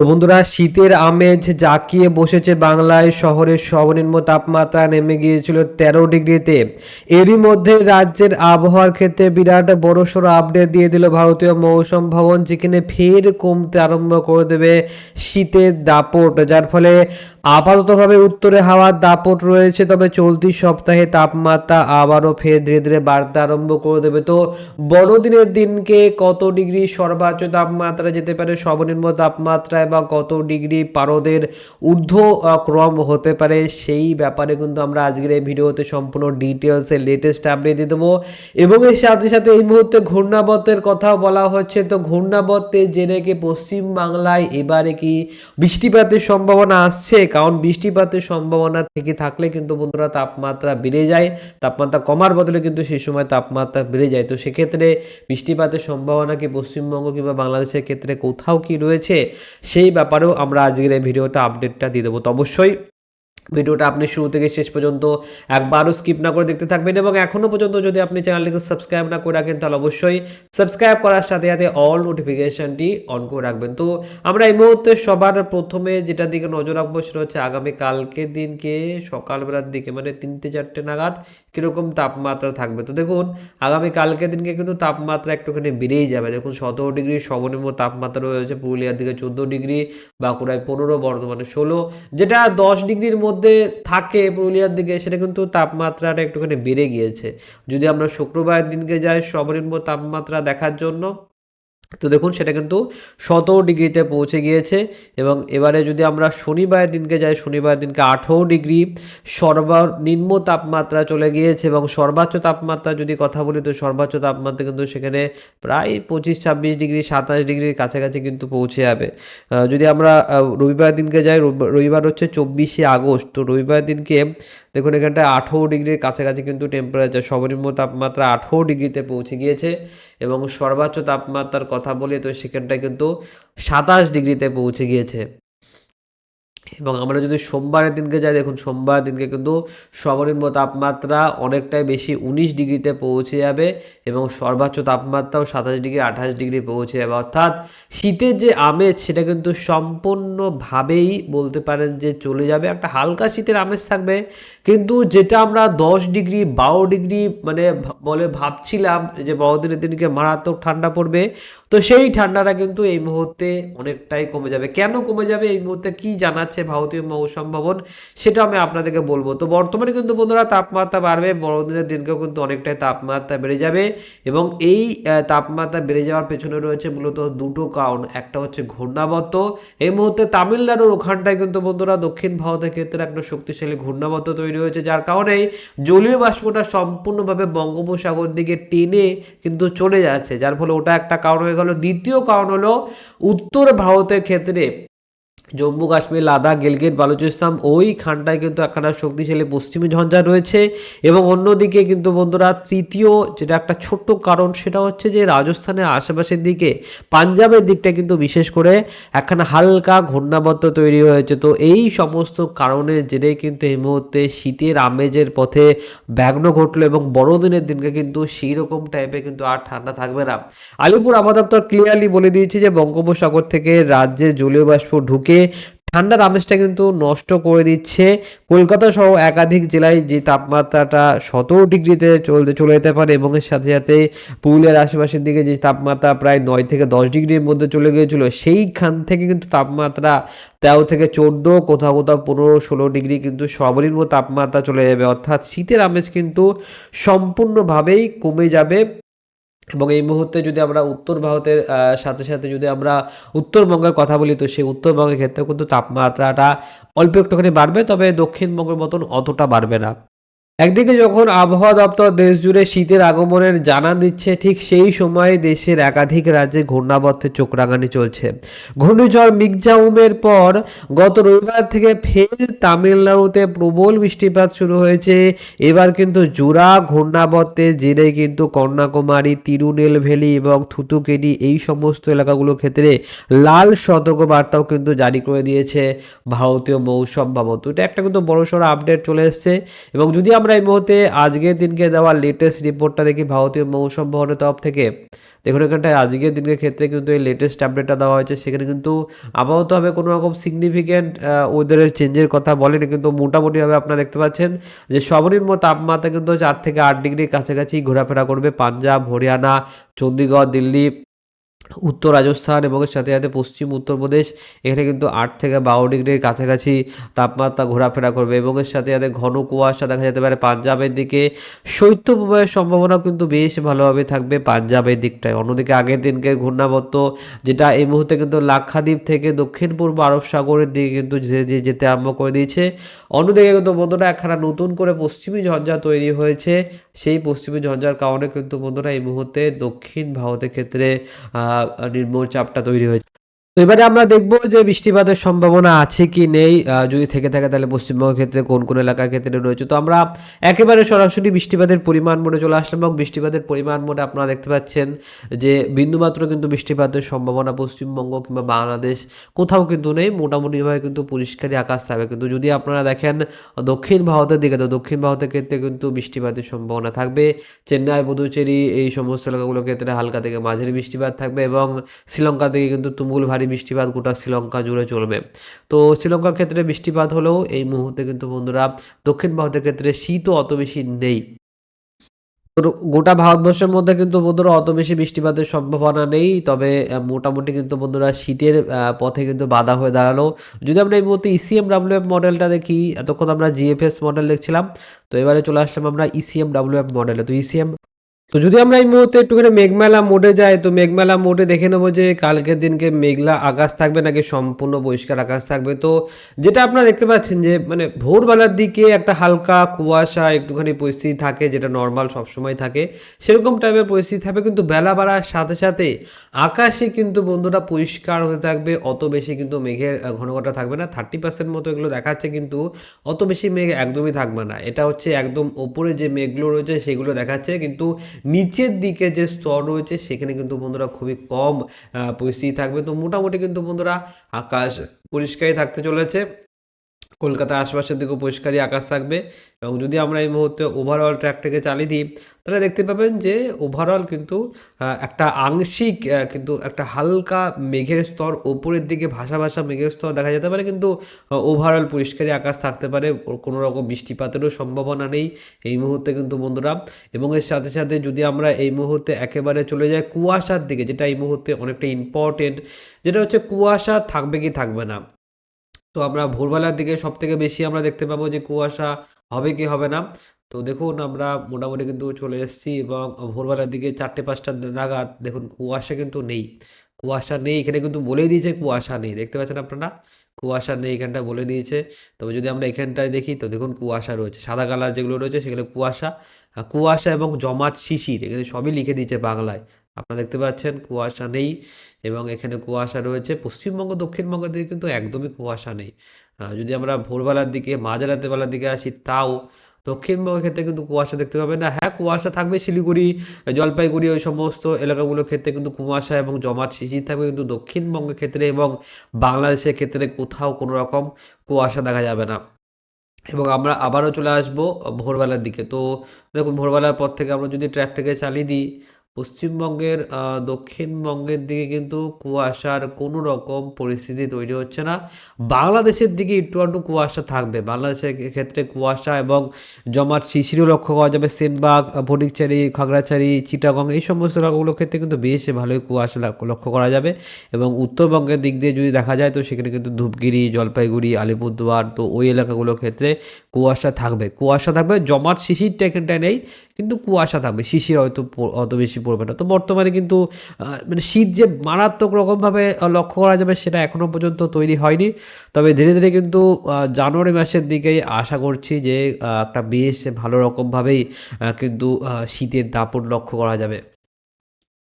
তো বন্ধুরা, শীতের আমেজ জাকিয়ে বসেছে বাংলায়। শহরের সর্বনিম্ন তাপমাত্রা নেমে গিয়েছিল তেরো ডিগ্রিতে। এরই মধ্যে রাজ্যের আবহাওয়ার ক্ষেত্রে বিরাট বড়সড় আপডেট দিয়ে দিল ভারতীয় মৌসুম ভবন, যেখানে ফের কমতে আরম্ভ করে দেবে শীতের দাপট, যার ফলে আপাততভাবে উত্তরে হাওয়ার দাপট রয়েছে, তবে চলতি সপ্তাহে তাপমাত্রা আবারও ফের ধীরে ধীরে বাড়তে আরম্ভ করে দেবে। তো বড়দিনের দিনকে কত ডিগ্রি সর্বোচ্চ তাপমাত্রা যেতে পারে? সর্বনিম্ন তাপমাত্রায় বা কত ডিগ্রি পারদের ঊর্ধ্ব ক্রম হতে পারে? সেই ব্যাপারে কিন্তু আমরা আজকের এই ভিডিওতে সম্পূর্ণ ডিটেলসে লেটেস্ট আপডেট দিয়ে দেবো। এবং এর সাথে সাথে এই মুহূর্তে ঘূর্ণাবর্তের কথাও বলা হচ্ছে। তো ঘূর্ণাবর্তে জেনে কি পশ্চিমবাংলায় এবারে কি বৃষ্টিপাতের সম্ভাবনা আসছে? কারণ বৃষ্টিপাতের সম্ভাবনা থেকে থাকলে কিন্তু বন্ধুরা তাপমাত্রা বেড়ে যায়। তাপমাত্রা কমার বদলে কিন্তু সেই সময় তাপমাত্রা বেড়ে যায়। তো সেক্ষেত্রে বৃষ্টিপাতের সম্ভাবনা কি পশ্চিমবঙ্গ কিংবা বাংলাদেশের ক্ষেত্রে কোথাও কি রয়েছে? সেই ব্যাপারেও আমরা আজকের এই ভিডিওটা আপডেটটা দিয়ে দেবো। তো অবশ্যই ভিডিওটা আপনি শুরু থেকে শেষ পর্যন্ত একবারও স্কিপ না করে দেখতে থাকবেন এবং এখনও পর্যন্ত যদি আপনি চ্যানেলটিকে সাবস্ক্রাইব না করে রাখেন, তাহলে অবশ্যই সাবস্ক্রাইব করার সাথে সাথে অল নোটিফিকেশনটি অন করে রাখবেন। তো আমরা এই মুহূর্তে সবার প্রথমে যেটা দিকে নজর রাখব সেটা হচ্ছে আগামী কালকের দিনকে সকালবেলার দিকে মানে তিনটে চারটে নাগাদ কীরকম তাপমাত্রা থাকবে। তো দেখুন আগামী কালকের দিনকে কিন্তু তাপমাত্রা একটুখানি বেড়েই যাবে। দেখুন, সতেরো ডিগ্রি সর্বনিম্ন তাপমাত্রা রয়েছে পুরুলিয়ার দিকে চোদ্দ ডিগ্রি, বাঁকুড়ায় পনেরো, বর্ধমানে ষোলো, যেটা দশ ডিগ্রির মধ্যে থাকে পুরুলিয়ার দিকে, সেটা কিন্তু তাপমাত্রাটা একটুখানি বেড়ে গিয়েছে। যদি আমরা শুক্রবারের দিনকে যাই, সর্বনিম্ন তাপমাত্রা দেখার জন্য তো দেখুন, সেটা কিন্তু সতেরো ডিগ্রিতে পৌঁছে গিয়েছে এবং এবারে যদি আমরা শনিবারের দিনকে যাই, শনিবারের দিনকে আঠেরো ডিগ্রি সর্বনিম্ন তাপমাত্রা চলে গিয়েছে এবং সর্বোচ্চ তাপমাত্রা যদি কথা বলি, তো সর্বোচ্চ তাপমাত্রা কিন্তু সেখানে প্রায় পঁচিশ, ছাব্বিশ ডিগ্রি, সাতাশ ডিগ্রির কাছাকাছি কিন্তু পৌঁছে যাবে। যদি আমরা রবিবার দিনকে যাই রবি- রবিবার হচ্ছে চব্বিশে আগস্ট, তো রবিবার দিনকে দেখুন, এখানটায় আঠেরো ডিগ্রির কাছাকাছি কিন্তু টেম্পারেচার সর্বনিম্ন তাপমাত্রা আঠেরো ডিগ্রিতে পৌঁছে গিয়েছে এবং সর্বোচ্চ তাপমাত্রার কথা বলি, তো সেখানটায় কিন্তু সাতাশ ডিগ্রিতে পৌঁছে গিয়েছে। এবং আমরা যদি সোমবারের দিনকে যাই, দেখুন, সোমবার দিনকে কিন্তু সর্বনিম্ন তাপমাত্রা অনেকটাই বেশি উনিশ ডিগ্রিতে পৌঁছে যাবে এবং সর্বোচ্চ তাপমাত্রাও সাতাশ ডিগ্রি, আঠাশ ডিগ্রি পৌঁছে যাবে। অর্থাৎ শীতের যে আমেজ, সেটা কিন্তু সম্পূর্ণভাবেই বলতে পারেন যে চলে যাবে। একটা হালকা শীতের আমেজ থাকবে, কিন্তু যেটা আমরা দশ ডিগ্রি, বারো ডিগ্রি মানে বলে ভাবছিলাম যে বড়দিনের দিনকে মারাত্মক ঠান্ডা পড়বে, তো সেই ঠান্ডাটা কিন্তু এই মুহূর্তে অনেকটাই কমে যাবে। কেন কমে যাবে এই মুহূর্তে কি জানাচ্ছে ভারতীয় মৌসুম ভবন সেটা আমি আপনাদেরকে বলব। তো বর্তমানে কিন্তু বন্ধুরা তাপমাত্রা বাড়বে, বড়দিনের দিনকেও কিন্তু অনেকটাই তাপমাত্রা বেড়ে যাবে এবং এই তাপমাত্রা বেড়ে যাওয়ার পেছনে রয়েছে মূলত দুটো কারণ। একটা হচ্ছে ঘূর্ণাবর্ত। এই মুহূর্তে তামিলনাড়ুর ওখানটায় কিন্তু বন্ধুরা দক্ষিণ ভারতের ক্ষেত্রে একটা শক্তিশালী ঘূর্ণাবর্ত তৈরি হয়েছে, যার কারণে জলীয় বাষ্পটা সম্পূর্ণভাবে বঙ্গোপসাগর দিকে টেনে কিন্তু চলে যাচ্ছে, যার ফলে ওটা একটা কারণ হয়ে গেল। দ্বিতীয় কারণ হলো, উত্তর ভারতের ক্ষেত্রে জম্মু কাশ্মীর, লাদাখ গিলগিট বালুচিস্তান, ওই খানটায় কিন্তু একখানা শক্তিশালী পশ্চিমী ঝঞ্ঝা রয়েছে। এবং অন্যদিকে কিন্তু বন্ধুরা, তৃতীয় যেটা একটা ছোট্ট কারণ, সেটা হচ্ছে যে রাজস্থানের আশেপাশের দিকে, পাঞ্জাবের দিকটা কিন্তু বিশেষ করে একখানা হালকা ঘূর্ণাবদ্ধ তৈরি হয়েছে। তো এই সমস্ত কারণের জেরে কিন্তু এই মুহূর্তে শীতের আমেজের পথে ব্যাগ্ন ঘটলো এবং বড়দিনের দিনকে কিন্তু সেই রকম টাইপের কিন্তু আর ঠান্ডা থাকবে না। আলিপুর আবহাওয়া ক্লিয়ারলি বলে দিয়েছে যে বঙ্গোপসাগর থেকে রাজ্যে জলীয় বাষ্প ঢুকে ঠান্ডার আমেজটা কিন্তু নষ্ট করে দিচ্ছে। কলকাতা সহ একাধিক জেলায় যে তাপমাত্রাটা সতেরো ডিগ্রিতে চলতে, চলে যেতে পারে এবং এর সাথে সাথে পুরুলিয়ার আশেপাশের দিকে যে তাপমাত্রা প্রায় নয় থেকে দশ ডিগ্রির মধ্যে চলে গিয়েছিল, সেইখান থেকে কিন্তু তাপমাত্রা তেরো থেকে চোদ্দ, কোথাও কোথাও পনেরো, ষোলো ডিগ্রি কিন্তু সর্বনিম্ন তাপমাত্রা চলে যাবে। অর্থাৎ শীতের আমেজ কিন্তু সম্পূর্ণভাবেই কমে যাবে। এবং এই মুহূর্তে যদি আমরা উত্তর ভারতের সাথে সাথে যদি আমরা উত্তরবঙ্গের কথা বলি, তো সেই উত্তরবঙ্গের ক্ষেত্রে কিন্তু তাপমাত্রাটা অল্প একটুখানি বাড়বে, তবে দক্ষিণবঙ্গের মতন অতটা বাড়বে না। একদিকে যখন আবহাওয়া দপ্তর দেশ জুড়ে শীতের আগমনের জানান দিচ্ছে, ঠিক সেই সময়ে দেশের একাধিক রাজ্যে ঘূর্ণাবর্তের চোখ রাঙানি চলছে। ঘূর্ণিঝড় মিগজাউমের পর গত রবিবার থেকে ফের তামিলনাড়ুতে প্রবল বৃষ্টিপাত শুরু হয়েছে। এবার কিন্তু জোড়া ঘূর্ণাবর্তের জেরে কিন্তু কন্যাকুমারী তিরুনেলভেলি এবং থুতুকেডি এই সমস্ত এলাকাগুলোর ক্ষেত্রে লাল সতর্কবার্তাও কিন্তু জারি করে দিয়েছে ভারতীয় মৌসুম ভবন এটা একটা কিন্তু বড়সড় আপডেট চলে এসেছে এবং যদি আমরা এই মুহূর্তে আজকের দিনকে দেওয়া লেটেস্ট রিপোর্টটা দেখি ভারতীয় মৌসুম ভবনের তরফ থেকে। দেখুন এখানটায় আজকের দিনের ক্ষেত্রে কিন্তু এই লেটেস্ট আপডেটটা দেওয়া হয়েছে। সেখানে কিন্তু আপাততভাবে কোনো রকম সিগনিফিক্যান্ট ওয়েদারের চেঞ্জের কথা বলেনি, কিন্তু মোটামুটিভাবে আপনারা দেখতে পাচ্ছেন যে সর্বনিম্ন তাপমাত্রা কিন্তু চার থেকে আট ডিগ্রির কাছাকাছি ঘোরাফেরা করবে পাঞ্জাব, হরিয়ানা চণ্ডীগড় দিল্লি উত্তর রাজস্থান এবং সাথে সাথে পশ্চিম উত্তরপ্রদেশ এখানে কিন্তু আট থেকে বারো ডিগ্রির কাছাকাছি তাপমাত্রা ঘোরাফেরা করবে এবং এর সাথে সাথে ঘন কুয়াশা দেখা যেতে পারে পাঞ্জাবের দিকে। শৈত্যপ্রবাহের সম্ভাবনা কিন্তু বেশ ভালোভাবে থাকবে পাঞ্জাবের দিকটায়। অন্যদিকে আগের দিনকে ঘূর্ণাবর্ত, যেটা এই মুহূর্তে কিন্তু লাক্ষাদ্বীপ থেকে দক্ষিণ পূর্ব আরব সাগরের দিকে কিন্তু যেতে আরম্ভ করে দিয়েছে। অন্যদিকে কিন্তু বন্ধুরা, একখানা নতুন করে পশ্চিমী ঝঞ্ঝা তৈরি হয়েছে। সেই পশ্চিমী ঝঞ্ঝার কারণে কিন্তু বন্ধুরা এই মুহূর্তে দক্ষিণ ভারতের ক্ষেত্রে আহ, নিম্ন চাপটা তৈরি হয়েছে। তো এবারে আমরা দেখব যে বৃষ্টিপাতের সম্ভাবনা আছে কি নেই। যদি থেকে থাকে তাহলে পশ্চিমবঙ্গের ক্ষেত্রে কোন কোন এলাকার ক্ষেত্রে রয়েছে। তো আমরা একেবারে সরাসরি বৃষ্টিপাতের পরিমাণ মোডে চলে আসলাম এবং বৃষ্টিপাতের পরিমাণ মোডে আপনারা দেখতে পাচ্ছেন যে বিন্দুমাত্র কিন্তু বৃষ্টিপাতের সম্ভাবনা পশ্চিমবঙ্গ কিংবা বাংলাদেশ কোথাও কিন্তু নেই। মোটামুটিভাবে কিন্তু পরিষ্কারই আকাশ থাকবে। কিন্তু যদি আপনারা দেখেন দক্ষিণ ভারতের দিকে, তো দক্ষিণ ভারতের ক্ষেত্রে কিন্তু বৃষ্টিপাতের সম্ভাবনা থাকবে। চেন্নাই, পুদুচেরি এই সমস্ত এলাকাগুলোর ক্ষেত্রে হালকা থেকে মাঝারি বৃষ্টিপাত থাকবে এবং শ্রীলঙ্কা থেকে কিন্তু তুমুল ভারী বৃষ্টিপাত গোটা শ্রীলঙ্কা জুড়ে চলবে। তো শ্রীলঙ্কার ক্ষেত্রে বৃষ্টিপাত হলেও এই মুহূর্তে কিন্তু বন্ধুরা দক্ষিণ ভারতের ক্ষেত্রে শীতও অত বেশি নেই। গোটা ভারতবর্ষের মধ্যে কিন্তু বন্ধুরা অত বেশি বৃষ্টিপাতের সম্ভাবনা নেই, তবে মোটামুটি কিন্তু বন্ধুরা শীতের পথে কিন্তু বাধা হয়ে দাঁড়াল। যদি আমরা এই মুহূর্তে ইসিএম ডাব্লিউএফ মডেলটা দেখি, এতক্ষণ আমরা জিএফএস মডেল দেখছিলাম, তো এবারে চলে আসলাম আমরা E ইসিএম ডাব্লিউএফ মডেলে। তো ইসিএম তো যদি আমরা এই মুহূর্তে একটুখানি মেঘমেলা মোডে যাই, তো মেঘমেলা মোডে দেখে নেব যে কালকের দিনকে মেঘলা আকাশ থাকবে নাকি সম্পূর্ণ পরিষ্কার আকাশ থাকবে। তো যেটা আপনারা দেখতে পাচ্ছেন যে মানে ভোরবেলার দিকে একটা হালকা কুয়াশা একটুখানি পরিস্থিতি থাকে, যেটা নর্মাল সবসময় থাকে। সেরকম টাইপের পরিস্থিতি থাকবে, কিন্তু বেলা বাড়ার সাথে সাথে আকাশে কিন্তু বন্ধুরা পরিষ্কার হতে থাকবে, অত বেশি কিন্তু মেঘের ঘনঘটা থাকবে না। থার্টি পার্সেন্ট মতো এগুলো দেখাচ্ছে, কিন্তু অত বেশি মেঘ একদমই থাকবে না। এটা হচ্ছে একদম ওপরে যে মেঘগুলো রয়েছে, সেগুলো দেখাচ্ছে। কিন্তু নিচের দিকে যে স্তর রয়েছে, সেখানে কিন্তু বন্ধুরা খুবই কম পরিস্থিতি থাকবে। তো মোটামুটি কিন্তু বন্ধুরা আকাশ পরিষ্কারই থাকতে চলেছে। কলকাতার আশপাশের দিকেও পরিষ্কারই আকাশ থাকবে এবং যদি আমরা এই মুহূর্তে ওভারঅল ট্র্যাকটাকে চালিয়ে দিই, তাহলে দেখতে পাবেন যে ওভারঅল কিন্তু একটা আংশিক কিন্তু একটা হালকা মেঘের স্তর ওপরের দিকে ভাসা ভাসা মেঘের স্তর দেখা যেতে পারে, কিন্তু ওভারঅল পরিষ্কারই আকাশ থাকতে পারে। কোনো রকম বৃষ্টিপাতেরও সম্ভাবনা নেই এই মুহূর্তে কিন্তু বন্ধুরা। এবং এর সাথে সাথে যদি আমরা এই মুহূর্তে একেবারে চলে যাই কুয়াশার দিকে, যেটা এই মুহূর্তে অনেকটা ইম্পর্টেন্ট যেটা হচ্ছে কুয়াশা থাকবে কি থাকবে না। তো আমরা ভোরবেলার দিকে সব থেকে বেশি আমরা দেখতে পাবো যে কুয়াশা হবে কি হবে না। তো দেখুন আমরা মোটামুটি কিন্তু চলে এসেছি এবং ভোরবেলার দিকে চারটে পাঁচটা নাগাদ দেখুন কুয়াশা কিন্তু নেই। কুয়াশা নেই, এখানে কিন্তু বলেই দিয়েছে কুয়াশা নেই, দেখতে পাচ্ছেন আপনারা? কুয়াশা নেই, এখানটা বলে দিয়েছে। তবে যদি আমরা এখানটায় দেখি তো দেখুন কুয়াশা রয়েছে, সাদা কালার যেগুলো রয়েছে সেগুলো কুয়াশা। কুয়াশা এবং জমাট শিশির, এখানে সবই লিখে দিয়েছে বাংলায়। আপনারা দেখতে পাচ্ছেন কুয়াশা নেই এবং এখানে কুয়াশা রয়েছে। পশ্চিমবঙ্গ দক্ষিণবঙ্গের দিকে কিন্তু একদমই কুয়াশা নেই। যদি আমরা ভোরবেলার দিকে, মাঝরাতের বেলার দিকে আসি, তাও দক্ষিণবঙ্গের ক্ষেত্রে কিন্তু কুয়াশা দেখতে পাবেন। না হ্যাঁ কুয়াশা থাকবে শিলিগুড়ি, জলপাইগুড়ি, ওই সমস্ত এলাকাগুলোর ক্ষেত্রে কিন্তু কুয়াশা এবং জমাট শিশির থাকবে কিন্তু দক্ষিণবঙ্গের ক্ষেত্রে এবং বাংলাদেশের ক্ষেত্রে কোথাও কোনো রকম কুয়াশা দেখা যাবে না। এবং আমরা আবারও চলে আসব ভোরবেলার দিকে। তো দেখুন, ভোরবেলার পর থেকে আমরা যদি ট্র্যাকটাকে চালিয়ে দিই পশ্চিমবঙ্গের দক্ষিণবঙ্গের দিকে কিন্তু কুয়াশার কোনো রকম পরিস্থিতি তৈরি হচ্ছে না। বাংলাদেশের দিকে একটু একটু কুয়াশা থাকবে। বাংলাদেশের ক্ষেত্রে কুয়াশা এবং জমাট শিশিরও লক্ষ্য করা যাবে। সেনবাগ ফটিকচারি, খাগড়াছড়ি, চিটাগং এই সমস্ত এলাকাগুলোর ক্ষেত্রে কিন্তু বেশ ভালোই কুয়াশা লক্ষ্য করা যাবে এবং উত্তরবঙ্গের দিক দিয়ে যদি দেখা যায় তো সেখানে কিন্তু ধূপগিরি, জলপাইগুড়ি, আলিপুরদুয়ার তো ওই এলাকাগুলোর ক্ষেত্রে কুয়াশা থাকবে। কুয়াশা থাকবে, জমাট শিশিরটা এখানটায় নেই কিন্তু কুয়াশা থাকবে। শিশির হয়তো অত বেশি পড়বে না। তো বর্তমানে কিন্তু মানে শীত যে মারাত্মক রকমভাবে লক্ষ্য করা যাবে সেটা এখনও পর্যন্ত তৈরি হয়নি। তবে ধীরে ধীরে কিন্তু জানুয়ারি মাসের দিকেই আশা করছি যে একটা বেশ ভালো রকমভাবেই কিন্তু শীতের দাপট লক্ষ্য করা যাবে।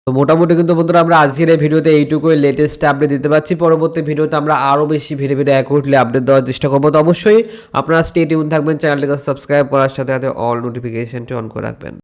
তো মোটামুটি কিন্তু বন্ধুরা, আমরা আজকের এই ভিডিওতে এইটুকুই লেটেস্ট আপডেট দিতে পারছি। পরবর্তী ভিডিওতে আমরা আরও বেশি ভিডিও ভিডিও অ্যাকুরেটলি আপডেট দেওয়ার চেষ্টা করব। তো অবশ্যই আপনারা স্টে টিউন থাকবেন চ্যানেলটিকে সাবস্ক্রাইব করার সাথে সাথে অল নোটিফিকেশনটি অন করে রাখবেন।